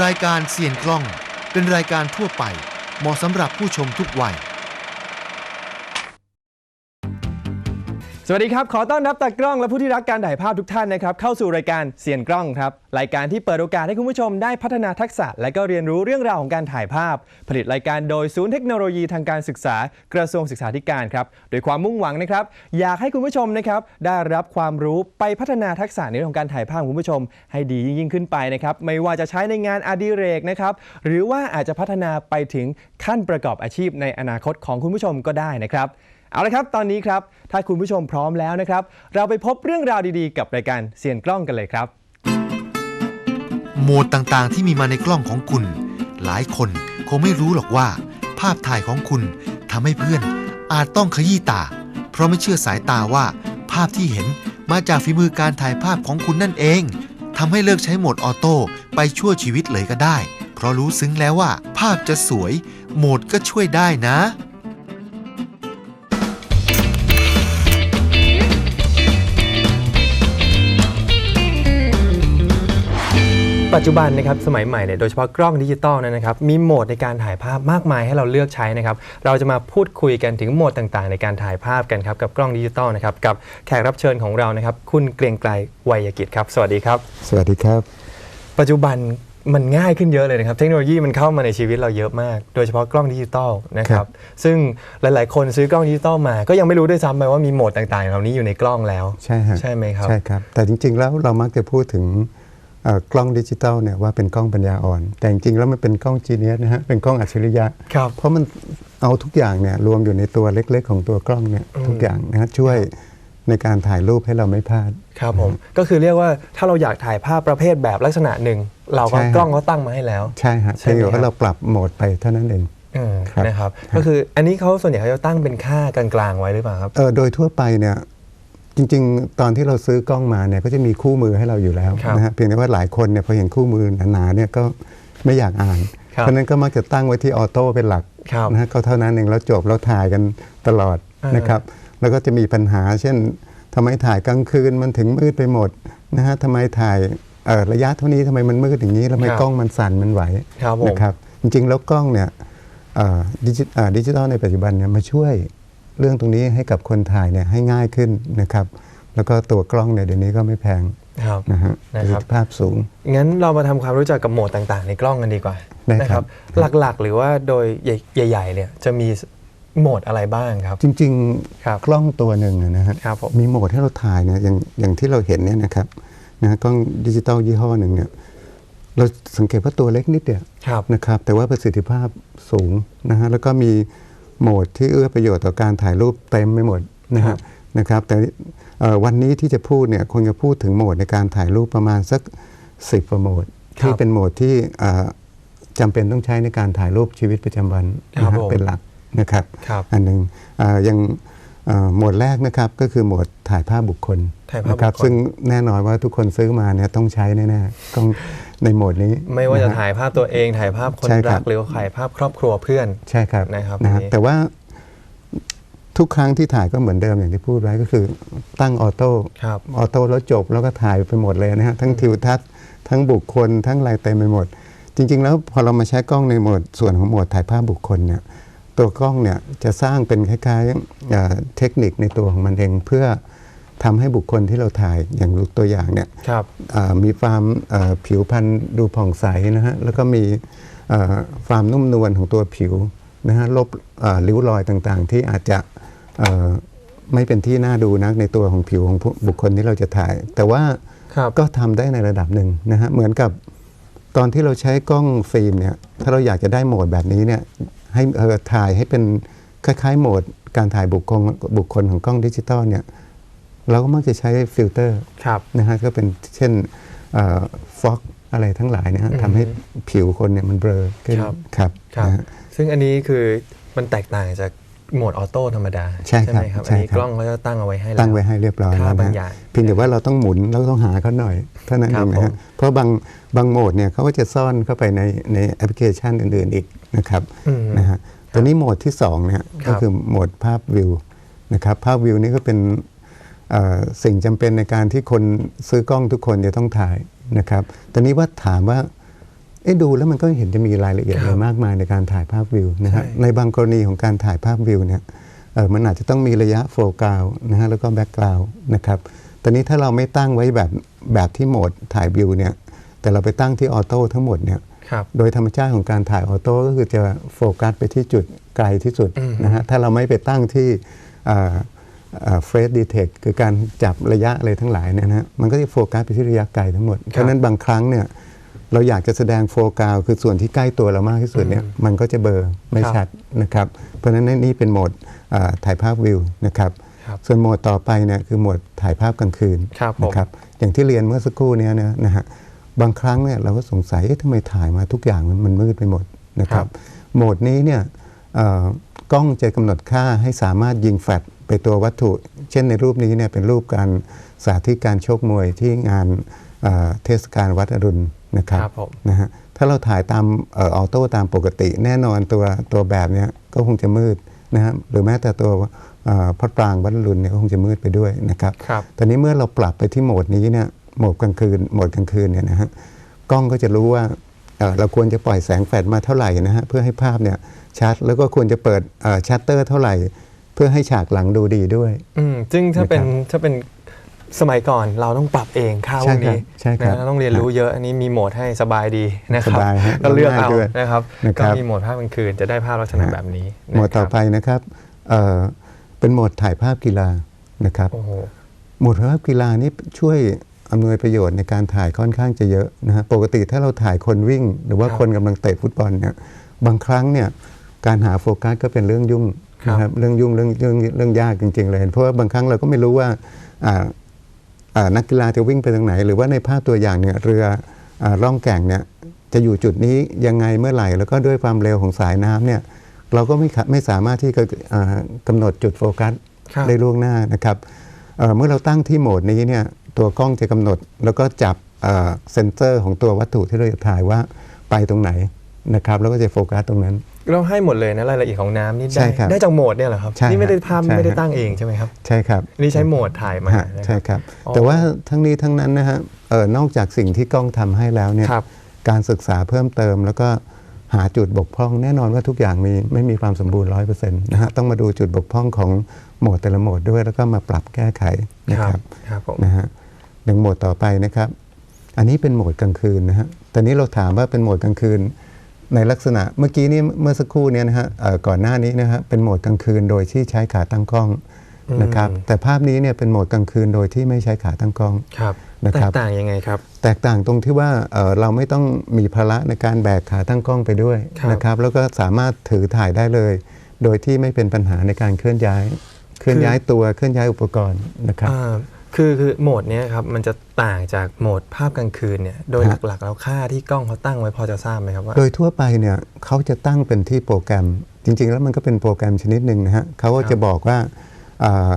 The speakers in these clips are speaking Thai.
รายการเสียนกล้องเป็นรายการทั่วไป เหมาะสำหรับผู้ชมทุกวัย สวัสดีครับ ขอต้อนรับตากล้องและผู้ที่รักการถ่ายภาพทุกท่านนะครับเข้าสู่รายการเสียนกล้องครับรายการที่เปิดโอกาสให้คุณผู้ชมได้พัฒนาทักษะ และก็เรียนรู้เรื่องราวของการถ่ายภาพ ผลิตรายการโดยศูนย์เทคโนโลยีทางการศึกษากระทรวงศึกษาธิการครับโดยความมุ่งหวังนะครับอยากให้คุณผู้ชมนะครับได้รับความรู้ไปพัฒนาทักษะในเรื่องของการถ่ายภาพคุณผู้ชม ให้ดียิ่งขึ้นไปนะครับไม่ว่าจะใช้ในงานอดิเรกนะครับหรือว่าอาจจะพัฒนาไปถึงขั้นประกอบอาชีพในอนาคตของคุณผู้ชมก็ได้นะครับ เอาละครับ ตอนนี้ครับ ถ้าคุณผู้ชมพร้อมแล้วนะครับ เราไปพบเรื่องราวดีๆ กับรายการเสียนกล้องกันเลยครับ โหมดต่างๆ ที่มีมาในกล้องของคุณ หลายคนคงไม่รู้หรอกว่า ภาพถ่ายของคุณทำให้เพื่อนอาจต้องขยี้ตา เพราะไม่เชื่อสายตาว่า ภาพที่เห็นมาจากฝีมือการถ่ายภาพของคุณนั่นเองทำให้เลิกใช้โหมดออโต้ไปชั่วชีวิตเลยก็ได้ เพราะรู้ซึ้งแล้วว่า ภาพจะสวย โหมดก็ช่วยได้นะ ปัจจุบันนะครับสมัยใหม่เนี่ยโดยเฉพาะกล้องดิจิตอลเนยนะครับมีโหมดในการถ่ายภาพมากมายให้เราเลือกใช้นะครับเราจะมาพูดคุยกันถึงโหมดต่างๆ ในการถ่ายภาพกันครับกับกล้องดิจิตอลนะครับกับแขกรับเชิญของเรานะครับคุณเกรียงไกรวัยกิจครับ สวัสดีครับ สวัสดีครับ ปัจจุบันมันง่ายขึ้นเยอะเลยนะครับ เทคโนโลยีมันเข้ามาในชีวิตเราเยอะมาก โดยเฉพาะกล้องดิจิตอลนะคครัรับบ ซึ่งหลายๆ คนซื้อกล้องดิจิตอลมา ก็ยังไม่รู้ด้วยซ้ำไปว่ามีโหมดต่างๆ เหล่านี้อยู่ในกล้องแล้ว ใช่ฮะใช่ไหมครับ ใช่ครับ แต่จริงๆแล้วเรามักจะพูดถึงเอ่อ กล้องดิจิตอลเนี่ยว่าเป็นกล้องปัญญาอ่อน แต่จริงๆแล้วมันเป็นกล้องจีเนียสนะฮะเป็นกล้องอัจฉริยะครับเพราะมันเอาทุกอย่างเนี่ยรวมอยู่ในตัวเล็กๆ ของตัวกล้องเนี่ยทุกอย่างนะฮะช่วยในการถ่ายรูปให้เราไม่พลาด ครับผม ก็คือเรียกว่าถ้าเราอยากถ่ายภาพประเภทแบบลักษณะหนึ่ง เราก็ใช่ครับกล้องเขาตั้งมาให้แล้ว ใช่ฮะใช่ไหมเพียงแต่ครัว่าบเราปรับโหมดไปเท่านั้นเองเออครับนะครับ ก็คืออันนี้เขาส่วนใหญ่เขาจะตั้งเป็นค่ากลางๆไว้หรือเปล่าครับ เออโดยทั่วไปเนี่ย จริง ๆ ตอนที่เราซื้อกล้องมาเนี่ยก็จะมีคู่มือให้เราอยู่แล้วครับนะฮะเพียงแต่ว่าหลายคนเนี่ยพอเห็นคู่มือหนาๆเนี่ยก็ไม่อยากอ่านครับเพราะฉะนั้นก็มักจะตั้งไว้ที่ออโต้เป็นหลักครับนะฮะก็เท่านั้นเองแล้วจบแล้วถ่ายกันตลอดอ่านนะครับ แล้วก็จะมีปัญหา เช่นทำไมถ่ายกลางคืนมันถึงมืดไปหมดนะฮะทำไมถ่ายเอ่อระยะเท่านี้ทำไมมันมืดอย่างนี้แล้วทำไมครับกล้องมันสั่นมันไหวครับผมนะครับ จริงๆแล้วกล้องเนี่ยเอ่อดิจิเอ่อดิจิทัลในปัจจุบันเนี่ยมาช่วย เรื่องตรงนี้ให้กับคนถ่ายเนี่ยให้ง่ายขึ้นนะครับ แล้วก็ตัวกล้องเนี่ยเดี๋ยวนี้ก็ไม่แพงครับนะฮะนะประคสิรัทบธิภาพสูง งั้นเรามาทำความรู้จักกับโหมดต่างๆ ในกล้องกันดีกว่าได้นะครับหลักๆ หรือว่าโดยใหญ่ๆเนี่ยจะมีโหมดอะไรบ้างครับ จริงครับๆกล้องตัวหนึ่งอะนะฮะครับผมมีโหมดให้เราถ่ายเนี่ยอย่างอย่างที่เราเห็นเนี่ยนะครับนะฮะกล้องดิจิตอลยี่ห้อหนึ่งเนี่ยเราสังเกตว่าตัวเล็กนิดเดียวครับนะครับ แต่ว่าประสิทธิภาพสูงนะฮะแล้วก็มี โหมดที่เอื้อประโยชน์ต่อการถ่ายรูปเต็มไปหมดนะครัฮะบนะครับแต่เอ่อวันนี้ที่จะพูดเนี่ยคงจะพูดถึงโหมดในการถ่ายรูปประมาณสักสิบกว่าโหมดครับที่เป็นโหมดที่เอ่อจำเป็นต้องใช้ในการถ่ายรูปชีวิตประจำวันครับนะฮะผมเป็นหลักนะครับครับอันหนึ่งเอ่อยังเอ่อโหมดแรกนะครับก็คือโหมดถ่ายภาพบุคคลถ่ายภาพนะครับบุคคล ซึ่งแน่นอนว่าทุกคนซื้อมาเนี่ยต้องใช้แน่ๆต้องในโหมดนี้ไม่ว่าจะนฮ ถ่ายภาพตัวเองถ่ายภาพคนใช่ครัรับกหรือว่าถ่ายภาพครอบครัวเพื่อน ใช่ครับนะครับนะฮะอันนี้ แต่ว่าทุกครั้งที่ถ่ายก็เหมือนเดิมอย่างที่พูดไว้ก็คือตั้งออโต้ครับ ออโต้แล้วจบแล้วก็ถ่ายไปหมดเลยนะฮะทั้งทิวทัศน์ทั้งบุคคล ทั้งอะไรเต็มไปหมด จริง ๆ แล้วพอเรามาใช้กล้องในโหมดส่วนของโหมดถ่ายภาพบุคคลเนี่ย ตัวกล้องเนี่ยจะสร้างเป็นคล้ายๆเอ่อเทคนิคในตัวของมันเองเพื่อทำให้บุคคลที่เราถ่ายอย่างตัวอย่างเนี่ยครับอ่ามีความเอ่อผิวพรรณดูผ่องใสนะฮะแล้วก็มีเอ่อความนุ่มนวลของตัวผิวนะฮะลบเอ่อริ้วรอยต่างๆ ที่อาจจะเอ่อไม่เป็นที่น่าดูนักในตัวของผิวของผู้บุคคลที่เราจะถ่าย แต่ว่าครับก็ทำได้ในระดับหนึ่งนะฮะเหมือนกับตอนที่เราใช้กล้องฟิล์มเนี่ยถ้าเราอยากจะได้โหมดแบบนี้เนี่ย ให้เออถ่ายให้เป็นคล้ายๆโหมดการถ่ายบุคคลบุคคลของกล้องดิจิตอลเนี่ยเราก็มักจะใช้ฟิลเตอร์ครับนะฮะก็เป็นเช่นฟอกอะไรทั้งหลายนะฮะทำให้ผิวคนเนี่ยมันเบลอขึ้นครับครับครับนะฮะซึ่งอันนี้คือมันแตกต่างจาก โหมดออโต้ธรรมดาใช่ครับไหมครับใช่อันนี้ครับกล้องเขาจะตั้งเอาไว้ให้แล้วตั้งไว้ให้เรียบร้อยค่าแล้วบางนะอย่างเพียงแต่ว่าเราต้องหมุนแล้วต้องหาเขาหน่อยเท่านั้นคเอรับงนะผฮะมเพราะบางบางโหมดเนี่ยเขาก็จะซ่อนเข้าไปในในแอปพลิเคชันอื่นๆอีกนะครับอืมนะฮะตัวนี้โหมดที่สองเนี่ยครับก็คือโหมดภาพวิวนะครับภาพวิวนี่ก็เป็นเอ่อสิ่งจำเป็นในการที่คนซื้อกล้องทุกคนจะต้องถ่ายนะครับตอนนี้ว่าถามว่า เอ๊ะดูแล้วมันก็เห็นจะมีรายละเอียดคอะรับไรมากมายในการถ่ายภาพวิวนะฮะใช่ในบางกรณีของการถ่ายภาพวิวเนี่ยเออมันอาจจะต้องมีระยะโฟกัสนะฮะแล้วก็แบ็กกราวน์นะครับตอนนี้ถ้าเราไม่ตั้งไว้แบบแบบที่โหมดถ่ายวิวเนี่ยแต่เราไปตั้งที่ออโต้ทั้งหมดเนี่ยครับโดยธรรมชาติของการถ่ายออโต้ก็คือจะโฟกัสไปที่จุดไกลที่สุดอืมนะฮะถ้าเราไม่ไปตั้งที่เฟรดดีเทคคือการจับระยะอะไรทั้งหลายเนี่ยนะฮะมันก็จะโฟกัสไปที่ระยะไกลทั้งหมดเพราะฉะนั้นบางครั้งเนี่ย เราอยากจะแสดงโฟกัสคือส่วนที่ใกล้ตัวเรามากที่สุดเนี่ยมันก็จะเบลอร์ไม่ครับชัดนะครับ เพราะฉะนั้นนี่เป็นโหมดอ่าถ่ายภาพวิวนะครับครับส่วนโหมดต่อไปเนี่ยคือโหมดถ่ายภาพกลางคืนครับผมนะครับอย่างที่เรียนเมื่อสักครู่เนี้นะนะฮะบางครั้งเนี่ยเราก็สงสัยเอ๊ะทำไมถ่ายมาทุกอย่างมันมันมืดไปหมดนะคครัรับบโหมดนี้เนี่ยเอ่อกล้องจะกำหนดค่าให้สามารถยิงแฟลชไปตัววัตถุ เช่นในรูปนี้เนี่ยเป็นรูปการสาธิตการชกมวยที่งานเอ่อเทศกาลวัดอรุณ นะครับครับผมนะฮะถ้าเราถ่ายตามเออออโต้ตามปกติ แน่นอนตัวตัวแบบเนี้ยก็คงจะมืดนะฮะหรือแม้แต่ตัวเอ่อพระปรางวัดอรุณเนี่ยก็คงจะมืดไปด้วยนะครับครับตอนนี้เมื่อเราปรับไปที่โหมดนี้เนี่ยโหมดกลางคืนโหมดกลางคืนเนี่ยนะฮะกล้องก็จะรู้ว่าเอ่อเราควรจะปล่อยแสงแฟลชมาเท่าไหร่นะฮะเพื่อให้ภาพเนี่ยชัดแล้วก็ควรจะเปิดชัตเตอร์เท่าไหร่ เพื่อให้ฉากหลังดูดีด้วย อืมซึ่งถ้าเป็นนะครับถ้าเป็น สมัยก่อนเราต้องปรับเองค่าพใช่วกนี้ครับใช่ครับนะต้องเรียนรู้เยอะอันนี้มีโหมดให้สบายดีนะครับสบายฮะก็เลือกเอาง่ายด้วยนะครับนะคก็รับมีโหมดภาพกลางคืนจะได้ภาพลักษณะแบบนี้โหมดต่อนะครับไปนะครับเอ่อเป็นโหมดถ่ายภาพกีฬานะครับโอ้โหโหมดถ่ายภาพกีฬานี่ช่วยอำนวยประโยชน์ในการถ่ายค่อนข้างจะเยอะนะฮะปกติถ้าเราถ่ายคนวิ่ง หรือว่าครับคนกำลังเตะฟุตบอลเนี่ยบางครั้งเนี่ยการหาโฟกัสก็เป็นเรื่องยุ่งครับนะครับเรื่องยุ่งเรื่องเรื่องเรื่องยากจริง ๆ เลย เพราะว่าบางครั้งเราก็ไม่รู้ว่าอ่าอ่า นักกีฬาจะวิ่งไปทางไหน หรือว่าในภาพตัวอย่างเนี่ยเรืออาล่องแก่งเนี่ยจะอยู่จุดนี้ยังไงเมื่อไหร่ แล้วก็ด้วยความเร็วของสายน้ำเนี่ยเราก็ไม่ขะไม่สามารถที่จะอ่ากำหนดจุดโฟกัสครับได้ล่วงหน้านะครับเอ่อเมื่อเราตั้งที่โหมดนี้เนี่ยตัวกล้องจะกำหนด แล้วก็จับเอ่อเซนเซอร์ของตัววัตถุที่เราจะถ่ายว่าไปตรงไหนนะครับ แล้วก็จะโฟกัสตรงนั้น เราให้หมดเลยนะรายละเอียดของน้ำนี่ใช่ได้ครับได้จากโหมดเนี่ยเหรอครับใช่นี่ไม่ได้ครับภาพใช่ ไม่ได้ครับตั้งเองใช่ไหมครับใช่ครับ อันนี่ใช้โหมดถ่ายมาฮะนะใช่ครับ อ๋อแต่ว่าทั้งนี้ทั้งนั้นนะฮะเออนอกจากสิ่งที่กล้องทำให้แล้วเนี่ยครับการศึกษาเพิ่มเติม แล้วก็หาจุดบกพร่องแน่นอนว่าทุกอย่างมีไม่มีความสมบูรณ์ร้อยเปอร์เซ็นต์นะฮะต้องมาดูจุดบกพร่องของโหมดแต่ละโหมดด้วย แล้วก็มาปรับแก้ไขนะคครัรับบครับผม นะฮะหนึ่งโหมดต่อไปนะครับ อันนี้เป็นโหมดกลางคืนนะฮะแต่นี้เราถามว่าเป็นโหมดกลางคืน ในลักษณะเมื่อกี้นี้เมื่อสักครู่เนี้นะฮะเอ่อก่อนหน้านี้นะฮะเป็นโหมดกลางคืนโดยที่ใช้ขาตั้งกล้องนะครับอืมแต่ภาพนี้เนี่ยเป็นโหมดกลางคืนโดยที่ไม่ใช้ขาตั้งกล้องครับนะแตครักบต่างยังไงครับ แตกต่างตรงที่ว่าเอ่อเราไม่ต้องมีภาระในการแบกขาตั้งกล้องไปด้วยครับนะครับแล้วก็สามารถถือถ่ายได้เลย โดยที่ไม่เป็นปัญหาในการเคลื่อนย้าย เคลื่อนย้ายตัวเคลื่อนย้ายอุปกรณ์นะครับอ่า คือคือโหมดเนี้ยครับมันจะต่างจากโหมดภาพกลางคืนเนี่ยโดยฮะหลักๆแล้วค่าที่กล้องเขาตั้งไว้พอจะทราบไหมครับว่า โดยทั่วไปเนี่ยเขาจะตั้งเป็นที่โปรแกรม จริง ๆ แล้วมันก็เป็นโปรแกรมชนิดหนึ่งนะฮะเขาก็ครับจะบอกว่าอ่า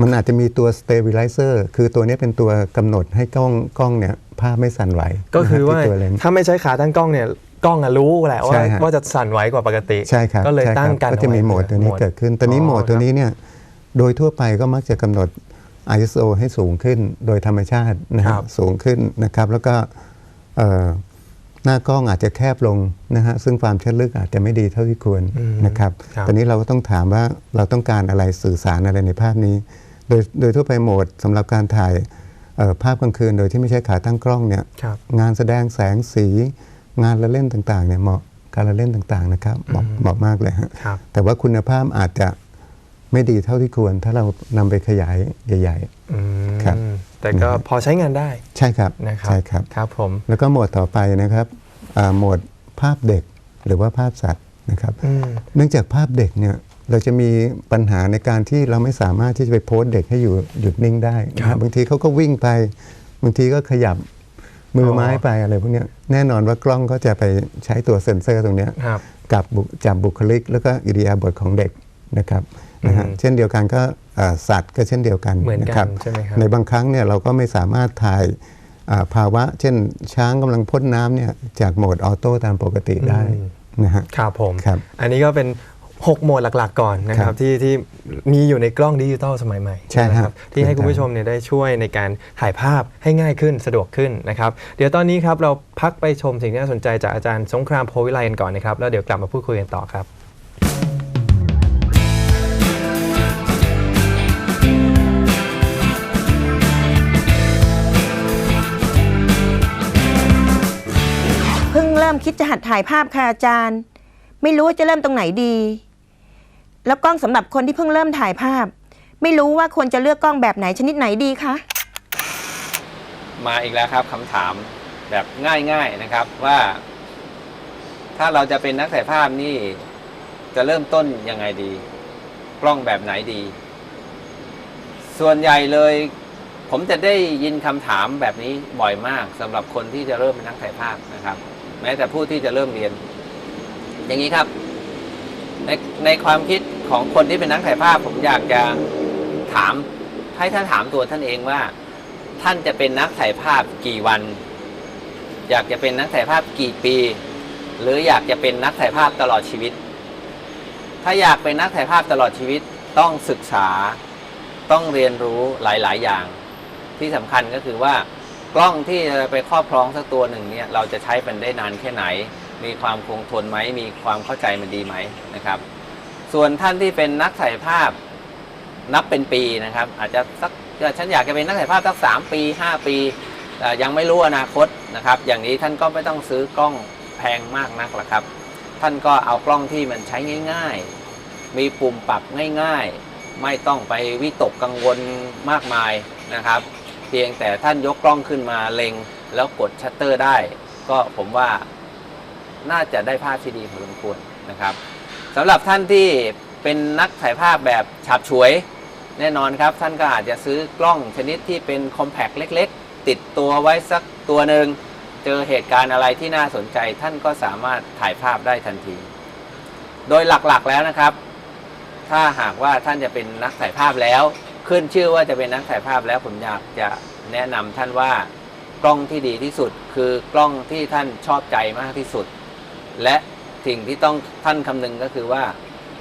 มันอาจจะมีตัว stabilizer คือตัวนี้เป็นตัวกำหนดให้กล้องกล้องเนี่ยภาพไม่สั่นไหว ก็คือนะฮะว่าที่ตัวเลนส์ถ้าไม่ใช้ขาตั้งกล้องเนี่ยกล้องอะรู้แหละว่าใช่ฮะว่าจะสั่นไหวกว่าปกติใช่ครับก็เลยใช่ครับตั้งกันก็จะมีเอาไโหมดตัวนี้โหมเกิดขึ้นตอนนี้อ๋อโหมดตัวครับนี้เนี่ยโดยทั่วไปก็มักจะกำหนด ISO ให้สูงขึ้นโดยธรรมชาตินะคครัรับบสูงขึ้นนะครับ แล้วก็เอ่อหน้ากล้องอาจจะแคบลงนะฮะซึ่งความชัดลึกอาจจะไม่ดีเท่าที่ควรอืมนะครับครับตอนนี้เราก็ต้องถามว่าเราต้องการอะไรสื่อสารอะไรในภาพนี้ โดยโดยทั่วไปโหมดสำหรับการถ่ายเอ่อภาพกลางคืนโดยที่ไม่ใช้ขาตั้งกล้องเนี่ยครับงานแสดงแสงสีงานละเล่นต่างๆเนี่ยเหมาะการละเล่นต่างๆนะครับเหมาะเหมาะมากเลยฮะครับแต่ว่าคุณภาพอาจจะ ไม่ดีเท่าที่ควร ถ้าเรานำไปขยายใหญ่อืมครับแต่ก็พอใช้งานได้ๆใช่ครับนะครับใช่ครับครับผมแล้วก็โหมดต่อไปนะครับอ่าโหมดภาพเด็กหรือว่าภาพสัตว์นะครับอืมเนื่องจากภาพเด็กเนี่ยเราจะมีปัญหาในการที่เราไม่สามารถที่จะไปโพสต์เด็กให้อยู่หยุดนิ่งได้นะครัฮะบบางทีเขาก็วิ่งไป บางทีก็ขยับมือออไม้ไปอะไรพวกเนี้ยแน่นอนว่ากล้องก็จะไปใช้ตัวเซ็นเซอร์ตรงเนี้ยครับกับบุจับบุคลิก แล้วก็อิริยาบถของเด็ก นะครับนะฮะอืมเช่นเดียวกันก็เอ่อสัตว์ก็เช่นเดียวกันเหมือนกันะครับใช่ไหมครับในบางครั้งเนี่ยเราก็ไม่สามารถถ่ายอ่าภาวะ เช่นช้างกำลังพ่นน้ำเนี่ยจากโหมดออโต้ตามปกติได้อืมนะฮะครับผมครับอันนี้ก็เป็น 6 โหมดหลักๆก่อนนะคครัรับบที่ที่มีอยู่ในกล้องดิจิตอลสมัยใหม่ใช่ไหมครับ ที่ให้ถูกต้องคุณผู้ชมเนี่ยได้ช่วยในการถ่ายภาพให้ง่ายขึ้นสะดวกขึ้นนะครับ เดี๋ยวตอนนี้ครับเราพักไปชมสิ่งที่น่าสนใจจากอาจารย์สงครามโพวิไลกันก่อนนะครับแล้วเดี๋ยวกลับมาพูดคุยกันต่อครับ คิดจะหัดถ่ายภาพค่ะอาจารย์ ไม่รู้ว่าจะเริ่มตรงไหนดี แล้วกล้องสำหรับคนที่เพิ่งเริ่มถ่ายภาพ ไม่รู้ว่าควรจะเลือกกล้องแบบไหนชนิดไหนดีคะมาอีกแล้วครับคำถามแบบง่าย ๆนะครับว่า ถ้าเราจะเป็นนักถ่ายภาพนี่ จะเริ่มต้นยังไงดี กล้องแบบไหนดี ส่วนใหญ่เลย ผมจะได้ยินคำถามแบบนี้บ่อยมากสำหรับคนที่จะเริ่มเป็นนักถ่ายภาพนะครับ แม้แต่ผู้ที่จะเริ่มเรียน อย่างนี้ครับ ในในความคิดของคนที่เป็นนักถ่ายภาพ ผมอยากจะถามให้ท่านถามตัวท่านเองว่า ท่านจะเป็นนักถ่ายภาพกี่วัน อยากจะเป็นนักถ่ายภาพกี่ปี หรืออยากจะเป็นนักถ่ายภาพตลอดชีวิต ถ้าอยากเป็นนักถ่ายภาพตลอดชีวิตต้องศึกษาต้องเรียนรู้หลาย ๆ อย่าง ที่สำคัญก็คือว่า กล้องที่ไปครอบครองสักตัวหนึ่งเนี่ยเราจะใช้มันได้นานแค่ไหน มีความคงทนไหมมีความเข้าใจมันดีไหมนะครับ ส่วนท่านที่เป็นนักถ่ายภาพนับเป็นปีนะครับ อาจจะสักฉันอยากจะเป็นนักถ่ายภาพสักสามปีห้าปีเอ่ยังไม่รู้อนาคตนะครับ อย่างนี้ท่านก็ไม่ต้องซื้อกล้องแพงมากนักหรอกครับ ท่านก็เอากล้องที่มันใช้ง่าย ๆ มีปุ่มปรับง่าย ๆ ไม่ต้องไปวิตกกังวลมากมายนะครับ พียงแต่ท่านยกกล้องขึ้นมาเล็ง แล้วกดชัตเตอร์ได้ ก็ผมว่าน่าจะได้ภาพที่ดีพอสมควรนะครับสำหรับท่านที่เป็นนักถ่ายภาพแบบฉับฉวย แน่นอนครับ ท่านก็อาจจะซื้อกล้องชนิดที่เป็นคอมแพคเล็ก ๆ ติดตัวไว้สักตัวหนึ่งเจอเหตุการณ์อะไรที่น่าสนใจ ท่านก็สามารถถ่ายภาพได้ทันที โดยหลักๆแล้วนะครับ ถ้าหากว่าท่านจะเป็นนักถ่ายภาพแล้ว ขึ้นชื่อว่าจะเป็นนักถ่ายภาพแล้วผมอยากจะแนะนำท่านว่ากล้องที่ดีที่สุด คือกล้องที่ท่านชอบใจมากที่สุด และสิ่งที่ต้องท่านคำนึงก็คือว่า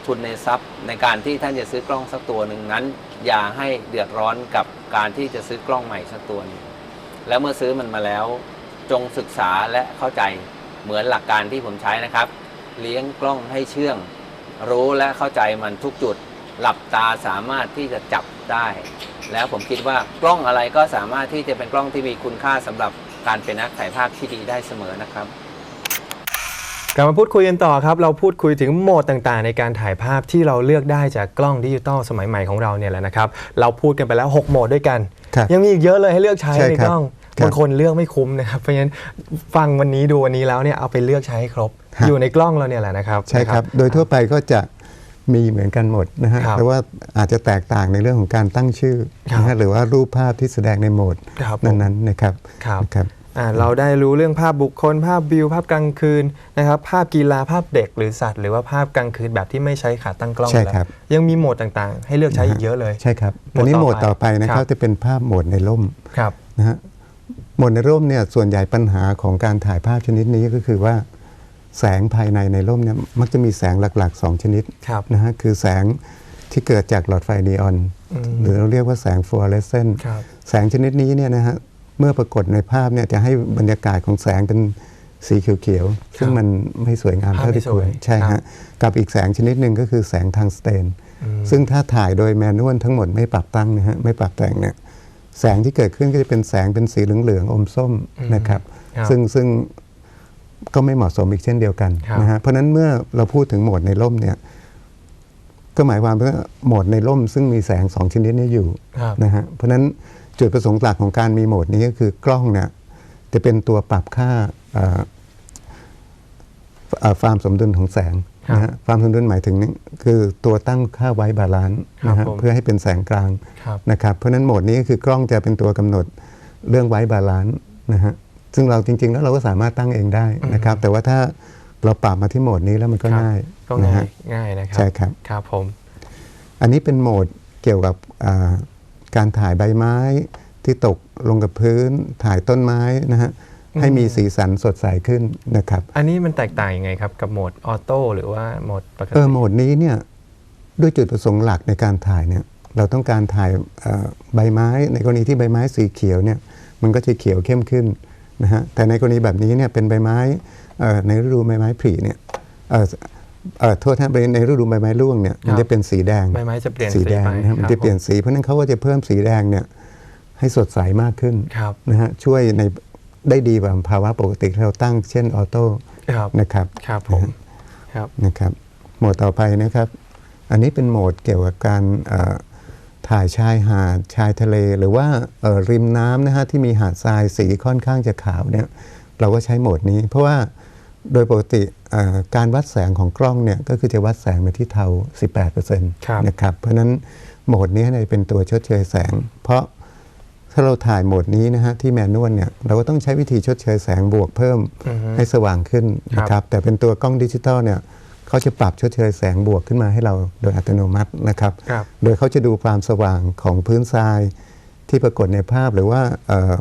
ทุนในทรัพย์ในการที่ท่านจะซื้อกล้องสักตัวหนึ่งนั้น อย่าให้เดือดร้อนกับการที่จะซื้อกล้องใหม่สักตัวหนึงแล้วเมื่อซื้อมันมาแล้วจงศึกษาและเข้าใจเหมือนหลักการที่ผมใช้นะครับ เลี้ยงกล้องให้เชื่อง รู้และเข้าใจมันทุกจุด หลับตาสามารถที่จะจับ ได้ แล้วผมคิดว่ากล้องอะไรก็สามารถที่จะเป็นกล้องที่มีคุณค่าสำหรับการเป็นนักถ่ายภาพที่ดีได้เสมอนะครับกลับมาพูดคุยกันต่อครับ เราพูดคุยถึงโหมดต่างๆ ในการถ่ายภาพที่เราเลือกได้จากกล้องดิจิตอลสมัยใหม่ของเราเนี่ยแหละนะครับ เราพูดกันไปแล้ว 6 โหมดด้วยกันครับยังมีอีกเยอะเลยให้เลือกใช้ใช่ในครับกล้องครับบางคนเลือกไม่คุ้มนะครับ เพราะฉะนั้นฟังวันนี้ดูวันนี้แล้วเนี่ยเอาไปเลือกใช้ให้ครบครับอยู่ในกล้องเราเนี่ยแหละนะครับ ใช่ครับ โดยทั่วไปก็จะ มีเหมือนกันหมดนะฮะครับแต่ว่าอาจจะแตกต่างในเรื่องของการตั้งชื่อครับนะฮะหรือว่ารูปภาพที่แสดงในโหมดครับผม นั้นๆนะครับครับนะครับ อ่าเราได้รู้เรื่องภาพบุคคล ภาพวิว ภาพกลางคืนนะครับ ภาพกีฬาภาพเด็กหรือสัตว์ หรือว่าภาพกลางคืนแบบที่ไม่ใช้ขาตั้งกล้องใช่แล้วครับ ยังมีโหมดต่างๆ ให้เลือกใช้อีกเยอะเลย ใช่ครับโหมดตอนนี้ต่อโหมดไปต่อไปนะคครัรับ บจะเป็นภาพโหมดในร่มครับ นะฮะโหมดในร่มเนี่ยส่วนใหญ่ปัญหาของการถ่ายภาพชนิดนี้ก็คือว่า แสงภายในในร่มเนี่ยมักจะมีแสงหลักๆ 2 ชนิดครับนะฮะคือแสงที่เกิดจากหลอดไฟนีออนอืมหรือเราเรียกว่าแสงฟลูออเรสเซนต์ครับแสงชนิดนี้เนี่ยนะฮะเมื่อปรากฏในภาพเนี่ยจะให้บรรยากาศของแสงเป็นสีเขียวๆ ซึ่งมันไม่สวยงามภาพเท่าที่ไม่สคววยรใช่ครัฮะบกับอีกแสงชนิดหนึ่งก็คือแสงทางสเตนอืมซึ่งถ้าถ่ายโดยแมนนวลทั้งหมดไม่ปรับตั้งนะฮะไม่ปรับแต่งเนี่ยแสงที่เกิดขึ้นก็จะเป็นแสงเป็นสีเหลืองๆอมส้มนะครับครับซึ่งซึ่ง ก็ไม่เหมาะสมอีกเช่นเดียวกันครับนะฮะเพราะฉะนั้นเมื่อเราพูดถึงโหมดในร่มเนี่ยก็หมายความว่าโหมดในร่มซึ่งมีแสงสองชนิดนี้อยู่ครับนะฮะเพราะฉะนั้นจุดประสงค์หลักของการมีโหมดนี้ก็คือกล้องเนี่ยจะเป็นตัวปรับค่าเอ่อเอ่อความสมดุลของแสงนะฮะความสมดุลหมายถึงนี่คือตัวตั้งค่าไว้บาลานซ์นะครัฮะบผมเพื่อให้เป็นแสงกลางครับนะครับเพราะฉะนั้นโหมดนี้ก็คือกล้องจะเป็นตัวกำหนดเรื่องไว้บาลานซ์นะฮะ ซึ่งเราจริง ๆ แล้วเราก็สามารถตั้งเองได้นะครับ แต่ว่าถ้าเราปรับมาที่โหมดนี้แล้วมันก็ครับง่ายก็นะง่าฮะยง่ายนะครัใช่ครับครับผม อันนี้เป็นโหมดเกี่ยวกับอ่าการถ่ายใบไม้ที่ตกลงกับพื้นถ่ายต้นไม้นะฮะให้มีสีสันสดใสขึ้นนะครับ อันนี้มันแตกต่างยังไงครับกับโหมดออโต้หรือว่าโหมดปกติเออโหมดนี้เนี่ยด้วยจุดประสงค์หลักในการถ่ายเนี่ยเราต้องการถ่ายเอ่อใบไม้ในกรณีที่ใบไม้สีเขียวเนี่ยมันก็จะเขียวเข้มขึ้น นะฮะแต่ในกรณีแบบนี้เนี่ยเป็นใบไม้เอ่อในฤดูใบไม้ผลิเนี่ยเอ่อเอ่อโทษท่านในฤดูใบไม้ร่วงเนี่ยมันจะเป็นสีแดงใบไม้จะเปลี่ยนสีสีแดงไปนะครับมันจะเปลี่ยนสีเพราะฉะนั้นเขาก็จะเพิ่มสีแดงเนี่ยให้สดใสมากขึ้นครับนะฮะช่วยในได้ดีกว่าภาวะปกติที่เราตั้งเช่นออโต้ครับนะครับครับผมครับนะครับโหมดต่อไปนะครับ อันนี้เป็นโหมดเกี่ยวกับการเอ่อ ถ่ายชายหาดชายทะเล หรือว่าเอ่อริมน้ำนะฮะที่มีหาดทรายสีค่อนข้างจะขาวเนี่ยเราก็ใช้โหมดนี้ เพราะว่าโดยปกติเอ่อการวัดแสงของกล้องเนี่ยก็คือจะวัดแสงไปที่เทา 18%ครับนะครับเพราะฉะนั้นโหมดนี้เนี่ยเป็นตัวชดเชยแสง เพราะถ้าเราถ่ายโหมดนี้นะฮะที่แมนนวลเนี่ยเราก็ต้องใช้วิธีชดเชยแสงบวกเพิ่มอือฮึให้สว่างขึ้นนะคครัรับบแต่เป็นตัวกล้องดิจิตอลเนี่ย เขาจะปรับชดเชยแสงบวกขึ้นมาให้เราโดยอัตโนมัตินะครับ ครับ โดยเขาจะดูความสว่างของพื้นทรายที่ปรากฏในภาพหรือว่าเอ่อ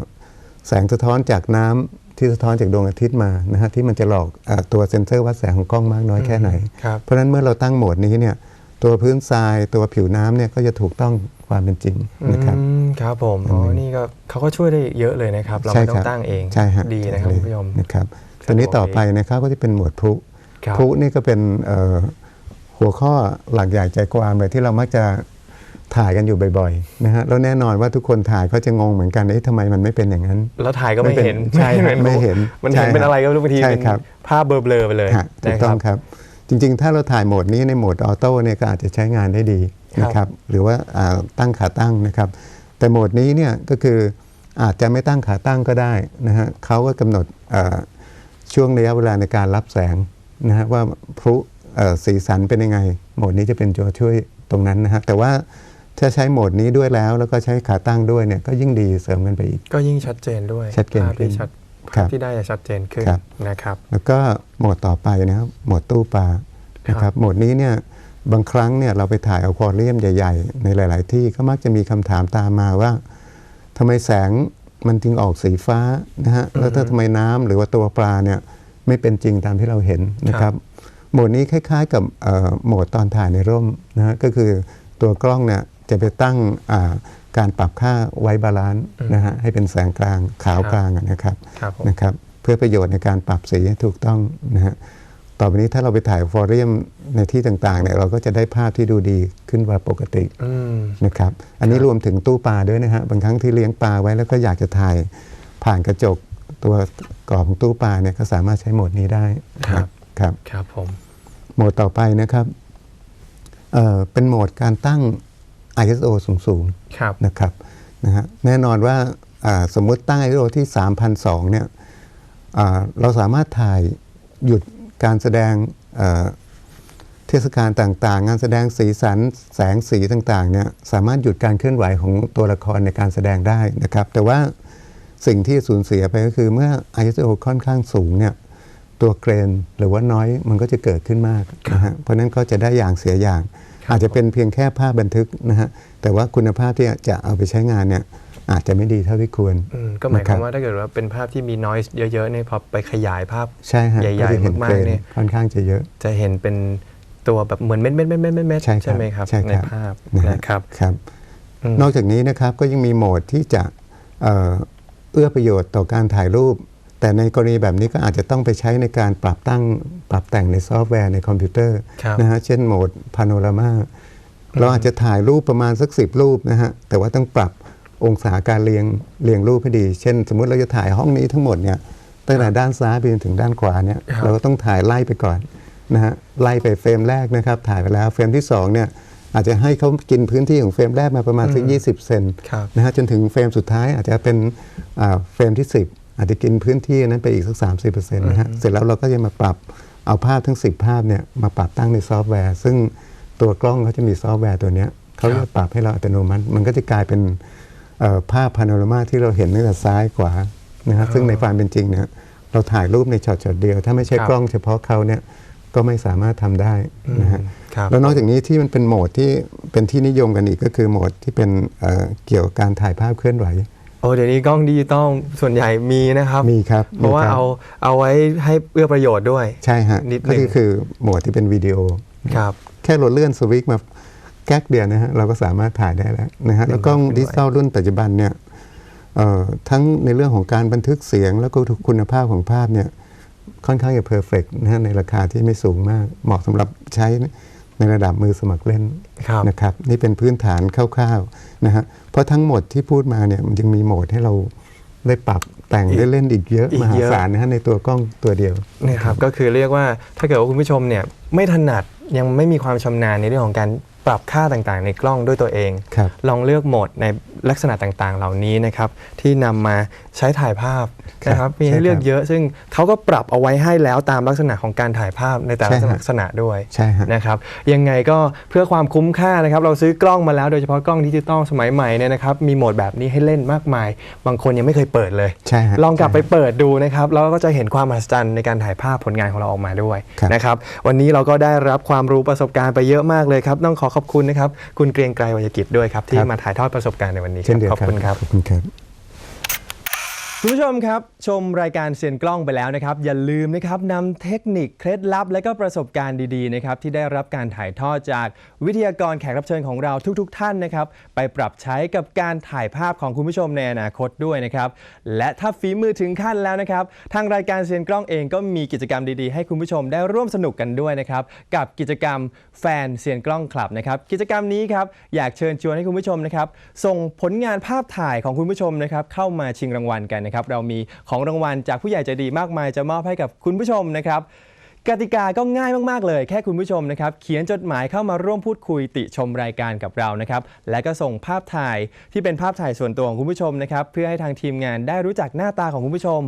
แสงสะท้อนจากน้ำที่สะท้อนจากดวงอาทิตย์มานะฮะที่มันจะหลอกเออตัวเซ็นเซอร์วัดแสงของกล้องมากน้อยแค่ไหน ครับ เพราะฉะนั้นเมื่อเราตั้งโหมดนี้เนี่ยตัวพื้นทรายตัวผิวน้ำเนี่ยก็จะถูกต้องความเป็นจริงนะครับ อืมครับผมอ๋อนี่ก็เขาก็ช่วยได้เยอะเลยนะครับ เราใช่ไม่ต้อครังบตั้งเองใช่ฮะดีนะครับคุณผู้ชม นะครับ ครับตอนนี้ผม ต่อไปนะครับก็จะเป็นหมวดพลุครับ พลุนี่ก็เป็นเอ่อหัวข้อหลักใหญ่ใจความเลยที่เรามักจะถ่ายกันอยู่บ่อยๆนะฮะแล้วแน่นอนว่าทุกคนถ่ายก็จะงงเหมือนกันเอ๊ะทำไมมันไม่เป็นอย่างนั้น แล้วถ่ายก็ไม่ไม่เป็นเห็นใช่ครับไม่เห็นมันใช่เห็นเป็นครับอะไรก็ไม่รู้บางทีใช่เป็นครับภาพเบลอๆไปเลยฮะถูกนะต้องครับ จริงๆ ถ้าเราถ่ายโหมดนี้ในโหมดออโต้เนี่ยก็อาจจะใช้งานได้ดีนะครับหรือว่าอ่าตั้งขาตั้งนะครับ แต่โหมดนี้เนี่ยก็คืออาจจะไม่ตั้งขาตั้งก็ได้นะฮะเขาก็กำหนดเอ่อช่วงระยะเวลาในการรับแสง นะฮะว่าพลุเอ่อสีสันเป็นยังไง โหมดนี้จะเป็นตัวช่วยตรงนั้นนะฮะแต่ว่าถ้าใช้โหมดนี้ด้วยแล้ว แล้วก็ใช้ขาตั้งด้วยเนี่ยก็ยิ่งดีเสริมกันไปอีก ก็ยิ่งชัดเจนด้วยชัดเจนภาพที่ขึ้นชัดครัภาพบที่ได้จะชัดเจนขึ้นครับนะครับ แล้วก็โหมดต่อไปนะครับโหมดตู้ปลานะคครัรับบโหมดนี้เนี่ยบางครั้งเนี่ยเราไปถ่ายอควาเรียมใหญ่ ๆ ในหลาย ๆ ที่ก็มักจะมีคำถามตามมาว่าทำไมแสงมันจึงออกสีฟ้านะฮะแล้วถ้าทำไมน้ำหรือว่าตัวปลาเนี่ย ไม่เป็นจริงตามที่เราเห็นนะครับโหมดนี้คล้ายๆ กับเอ่อโหมดตอนถ่ายในร่มนะฮะก็คือตัวกล้องเนี่ยจะไปตั้งอ่าการปรับค่าไว้บาลานซ์นะฮะให้เป็นแสงกลางขาวกลางอะนะครับครับผมนะครับเพื่อประโยชน์ในการปรับสีให้ถูกต้องนะฮะต่อไปนี้ถ้าเราไปถ่ายฟอเรียมในที่ต่างๆเนี่ยเราก็จะได้ภาพที่ดูดีขึ้นกว่าปกติอืมนะครับอันนี้รวมถึงตู้ปลาด้วยนะฮะบางครั้งที่เลี้ยงปลาไว้แล้วก็อยากจะถ่ายผ่านกระจก ตัวกรอบของตู้ปลาเนี่ยก็สามารถใช้โหมดนี้ได้ครับครับครับผมโหมดต่อไปนะครับเอ่อเป็นโหมดการตั้ง ISO สูงๆครับนะครับนะฮะแน่นอนว่าอ่าสมมุติตั้ง ISO ที่ 3,002เนี่ยอ่าเราสามารถถ่ายหยุดการแสดงเอ่อเทศกาลต่างๆ งานแสดงสีสันแสงสีต่างๆเนี่ยสามารถหยุดการเคลื่อนไหวของตัวละครในการแสดงได้นะครับ แต่ว่า สิ่งที่สูญเสียไปก็คือเมื่อ ISO ค่อนข้างสูงเนี่ยตัวเกรนหรือว่าน้อยมันก็จะเกิดขึ้นมากนะฮะเพราะฉะนั้นก็จะได้อย่างเสียอย่าง อาจจะเป็นเพียงแค่ภาพบันทึกนะฮะแต่ว่าคุณภาพที่จะเอาไปใช้งานเนี่ยอาจจะไม่ดีเท่าที่ควรอืมก็หมายความนะครับว่าถ้าเกิดว่าเป็นภาพที่มี noise เยอะๆเนี่ยพอไปขยายภาพใช่ฮะใหญ่ๆก็จะเห็นมากๆเกรนเนี่ยค่อนข้างจะเยอะ จะเห็นเป็นตัวแบบเหมือนเม็ดเม็ดเม็ดเม็ดเม็ดเม็ดใช่ครับไหมครับใช่ครับในภาพนะฮะนะครับครับอืมนอกจากนี้นะครับก็ยังมีโหมดที่จะ เอ่อเอื้อประโยชน์ต่อการถ่ายรูป แต่ในกรณีแบบนี้ก็อาจจะต้องไปใช้ในการปรับตั้งปรับแต่งในซอฟต์แวร์ในคอมพิวเตอร์ครับนะฮะเช่นโหมดพาโนรามาเราอาจจะถ่ายรูปประมาณสักสิบรูปนะฮะแต่ว่าต้องปรับองศาการเรียงเรียงรูปให้ดี เช่น สมมุติเราจะถ่ายห้องนี้ทั้งหมดเนี่ยตั้งแต่ด้านซ้ายไปจนถึงด้านขวาเนี่ยครับเราก็ต้องถ่ายไล่ไปก่อนนะฮะไล่ไปเฟรมแรกนะครับ ถ่ายไปแล้วเฟรมที่สองเนี่ย อาจจะให้เขากินพื้นที่ของเฟรมแรกมาประมาณสักยี่สิบเซนครับนะฮะจนถึงเฟรมสุดท้ายอาจจะเป็นอ่าเฟรมที่ 10 อาจจะกินพื้นที่นั้นไปอีกสัก 30%นะฮะเสร็จแล้วเราก็จะมาปรับเอาภาพทั้ง 10 ภาพเนี่ยมาปรับตั้งในซอฟต์แวร์ ซึ่งตัวกล้องเขาจะมีซอฟต์แวร์ตัวเนี้ยเขาจะปรับให้เราอัตโนมัติ มันก็จะกลายเป็นเอ่อภาพพาโนรามาที่เราเห็นตั้งแต่ซ้ายขวานะฮะซึ่งในความเป็นจริงเนี่ยเราถ่ายรูปในช็อตช็อตเดียว ถ้าไม่ใช่ครับกล้องเฉพาะเขาเนี่ย ก็ไม่สามารถทำได้นะฮะครับแล้วนอกจากนี้ที่มันเป็นโหมดที่เป็นที่นิยมกันอีกก็คือโหมดที่เป็นเอ่อเกี่ยวกับการถ่ายภาพเคลื่อนไหวโอ้เดี๋ยวนี้กล้องดิจิตอลส่วนใหญ่มีนะครับมีครับ เพราะว่ามีคบเอาเอาไว้ให้เอื้อประโยชน์ด้วย ใช่ฮะนิดหนึ่ก็งคือคือโหมดที่เป็นวิดีโอครับแค่เราเลื่อนสวิตช์มาแก๊กเดียวนะฮะเราก็สามารถถ่ายได้แล้วนะฮะแล้วกล้องดิจิตอลรุ่นปัจจุบันเนี่ยเอ่อทั้งในเรื่องของการบันทึกเสียงแล้วก็คุณภาพของภาพเนี่ย ค่อนข้างจะเพอร์เฟกนะฮะในราคาที่ไม่สูงมาก เหมาะสำหรับใช้ในระดับมือสมัครเล่นครับนะครับนี่เป็นพื้นฐานคร่าวๆนะฮะเพราะทั้งหมดที่พูดมาเนี่ยมันยังมีโหมดให้เราได้ปรับแต่งอีกได้เล่นอีกเยอะอีกมหาเยอะศาลนะฮะในตัวกล้องตัวเดียวนะครับก็คือเรียกว่าถ้าเกิดว่าคุณผู้ชมเนี่ยไม่ถนัดยังไม่มีความชำนาญในเรื่องของการ ปรับค่าต่างๆ ในกล้องด้วยตัวเอง ครับ ลองเลือกโหมดในลักษณะต่างๆ เหล่านี้นะครับ ที่นำมาใช้ถ่ายภาพครับนะครับมีให้ใช่ครับเลือกเยอะ ซึ่งเขาก็ปรับเอาไว้ให้แล้วตามลักษณะของการถ่ายภาพในแต่ละใช่ฮะลักษณะด้วยใช่ฮะ นะครับ ยังไงก็เพื่อความคุ้มค่านะครับ เราซื้อกล้องมาแล้วโดยเฉพาะกล้องดิจิตอลสมัยใหม่เนี่ยนะครับ มีโหมดแบบนี้ให้เล่นมากมาย บางคนยังไม่เคยเปิดเลย ใช่ฮะ ลองกลับไปใช่ฮะเปิดดูนะครับ แล้วก็จะเห็นความมหัศจรรย์ในการถ่ายภาพผลงานของเราออกมาด้วยครับ นะครับ วันนี้เราก็ได้รับความรู้ประสบการณ์ไปเยอะมากเลยครับ ต้องขอขอบคุณนะครับ คุณเกรียงไกรวัยกิจด้วยครับ ที่มาถ่ายทอดประสบการณ์ในวันนี้เช่นเดียวขอบกันคุณครับขอบคุณครับ คุณผู้ชมครับ ชมรายการเซียนกล้องไปแล้วนะครับ อย่าลืมนะครับนำเทคนิคเคล็ดลับ และก็ประสบการณ์ดีๆนะครับที่ได้รับการถ่ายทอดจากวิทยากรแขกรับเชิญของเราทุกๆท่านนะครับ ไปปรับใช้กับการถ่ายภาพของคุณผู้ชมในอนาคตด้วยนะครับ และถ้าฝีมือถึงขั้นแล้วนะครับ ทางรายการเซียนกล้องเองก็มีกิจกรรมดีๆ ให้คุณผู้ชมได้ร่วมสนุกกันด้วยนะครับกับกิจกรรมแฟนเซียนกล้องคลับนะครับกิจกรรมนี้ครับอยากเชิญชวนให้คุณผู้ชมนะครับส่งผลงานภาพถ่ายของคุณผู้ชมนะครับเข้ามาชิงรางวัลกันนะครับเรามีของรางวัลจากผู้ใหญ่ใจดีมากมายจะมอบให้กับคุณผู้ชมนะครับกติกาก็ง่ายมากๆเลย แค่คุณผู้ชมนะครับเขียนจดหมายเข้ามาร่วมพูดคุยติชมรายการกับเรานะครับและก็ส่งภาพถ่ายที่เป็นภาพถ่ายส่วนตัวของคุณผู้ชมนะครับเพื่อให้ทางทีมงานได้รู้จักหน้าตาของคุณผู้ชม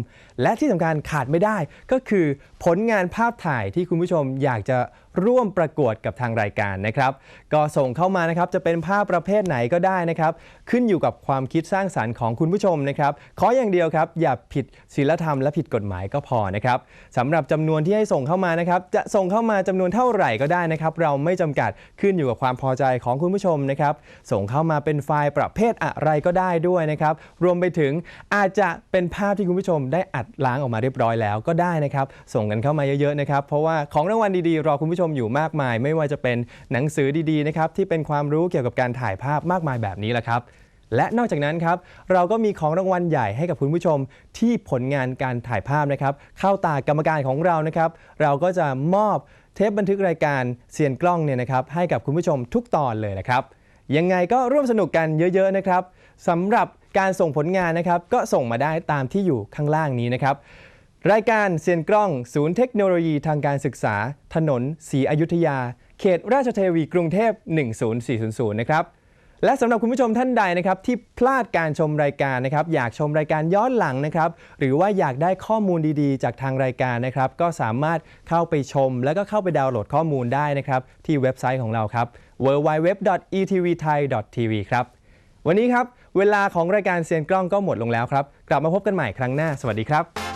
และที่สำคัญขาดไม่ได้ก็คือ ผลงานภาพถ่ายที่คุณผู้ชมอยากจะร่วมประกวดกับทางรายการนะครับ ก็ส่งเข้ามานะครับจะเป็นภาพประเภทไหนก็ได้นะครับ ขึ้นอยู่กับความคิดสร้างสารรค์ของคุณผู้ชมนะครับ ขออย่างเดียวครับ อย่าผิดศีลธรรมและผิดกฎหมายก็พอนะครับสำหรับจำนวนที่ให้ส่งเข้ามานะครับ จะส่งเข้ามาจำนวนเท่าไหร่ก็ได้นะครับ เราไม่จำกัดขึ้นอยู่กับความพอใจของคุณผู้ชมนะครับ ส่งเข้ามาเป็นไฟล์ประเภทอะไรก็ได้ด้วยนะครับ รวมไปถึงอาจจะเป็นภาพที่คุณผู้ชมได้อัดล้างออกมาเรียบร้อยแล้วก็ได้นะครับ ส่งกันเข้ามาเยอะๆนะครับ เพราะว่าของรางวัลดีๆ รอคุณผู้ชมอยู่มากมาย ไม่ว่าจะเป็นหนังสือดีๆนะครับที่เป็นความรู้เกี่ยวกับการถ่ายภาพมากมายแบบนี้แหละครับ และนอกจากนั้นครับเราก็มีของรางวัลใหญ่ให้กับคุณผู้ชมที่ผลงานการถ่ายภาพนะครับ เข้าตากรรมการของเรานะครับ เราก็จะมอบเทปบันทึกรายการเซียนกล้องเนี่ยนะครับให้กับคุณผู้ชมทุกตอนเลยนะครับยังไงก็ร่วมสนุกกันเยอะๆนะครับสำหรับการส่งผลงานนะครับ ก็ส่งมาได้ตามที่อยู่ข้างล่างนี้นะครับ รายการเซียนกล้อง ศูนย์เทคโนโลยีทางการศึกษา ถนนศรีอยุธยา เขตราชเทวีกรุงเทพ 10400 นะครับ และสำหรับคุณผู้ชมท่านใดนะครับ ที่พลาดการชมรายการนะครับ อยากชมรายการย้อนหลังนะครับ หรือว่าอยากได้ข้อมูลดีๆ จากทางรายการนะครับ ก็สามารถเข้าไปชม แล้วก็เข้าไปดาวน์โหลดข้อมูลได้นะครับ ที่เว็บไซต์ของเราครับ www.etvthai.tv ครับวันนี้ครับเวลาของรายการเซียนกล้องก็หมดลงแล้วครับ กลับมาพบกันใหม่ครั้งหน้า สวัสดีครับ